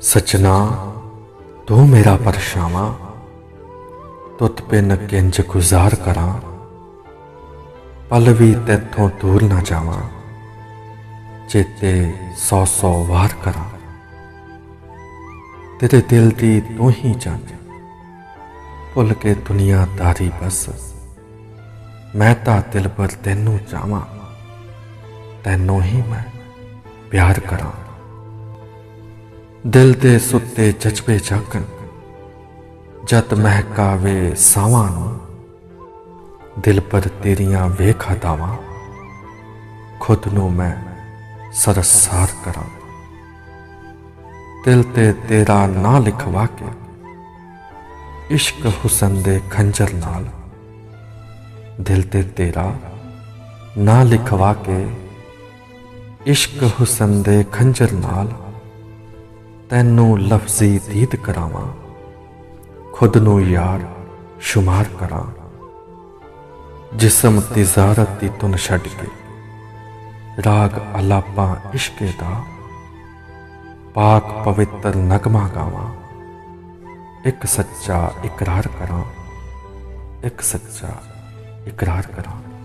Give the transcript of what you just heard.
ਸਚਨਾ ਤੂੰ ਮੇਰਾ ਪਰਛਾਵਾਂ, ਤੁਤ ਬਿਨ ਕਿੰਜ ਗੁਜ਼ਾਰ ਕਰਾਂ। ਪਲ ਵੀ ਤੇਥੋਂ ਦੂਰ ਨਾ ਜਾਵਾਂ, ਚੇਤੇ ਸੌ ਸੌ ਵਾਰ ਕਰਾਂ। ਤੇਰੇ ਦਿਲ ਦੀ ਤੂੰ ਹੀ ਜਾਣੇ ਭੁੱਲ ਕੇ ਦੁਨੀਆਦਾਰੀ ਬਸ। ਮੈਂ ਤਾਂ ਦਿਲ ਪਰ ਤੈਨੂੰ ਚਾਹਾਂ ਤੈਨੂੰ ਹੀ ਮੈਂ ਪਿਆਰ ਕਰਾਂ। ਦਿਲ ਦੇ ਸੁੱਤੇ ਜਜ਼ਬੇ ਜਾਗਣ, ਜਦ ਮਹਿਕਾਵੇ ਸਾਵਾਂ ਨੂੰ, ਦਿਲ ਪਰ ਤੇਰੀਆਂ ਵੇਖ ਹਟਾਵਾਂ ਖੁਦ ਨੂੰ ਮੈਂ ਸਰਸਾਰ ਕਰਾਂ। ਦਿਲ ਤੇ ਤੇਰਾ ਨਾਂ ਲਿਖਵਾ ਕੇ, ਇਸ਼ਕ ਹੁਸਨ ਦੇ ਖੰਜਰ ਨਾਲ, ਦਿਲ ਤੇ ਤੇਰਾ ਨਾਂ ਲਿਖਵਾ ਕੇ, ਇਸ਼ਕ ਹੁਸਨ ਦੇ ਖੰਜਰ ਨਾਲ ਤੈਨੂੰ ਲਫ਼ਜ਼ੀ ਦੀਦ ਕਰਾਵਾਂ, ਖੁਦ ਨੂੰ ਯਾਰ ਸ਼ੁਮਾਰ ਕਰਾਂ। ਜਿਸਮ ਤਿਜ਼ਾਰਤ ਦੀ ਤੁਨ ਛੱਡ ਕੇ, ਰਾਗ ਅਲਾਪਾਂ ਇਸ਼ਕੇ ਦਾ, ਪਾਕ ਪਵਿੱਤਰ ਨਗਮਾ ਗਾਵਾਂ। ਇੱਕ ਸੱਚਾ ਇਕਰਾਰ ਕਰਾਂ, ਇੱਕ ਸੱਚਾ ਇਕਰਾਰ ਕਰਾਂ।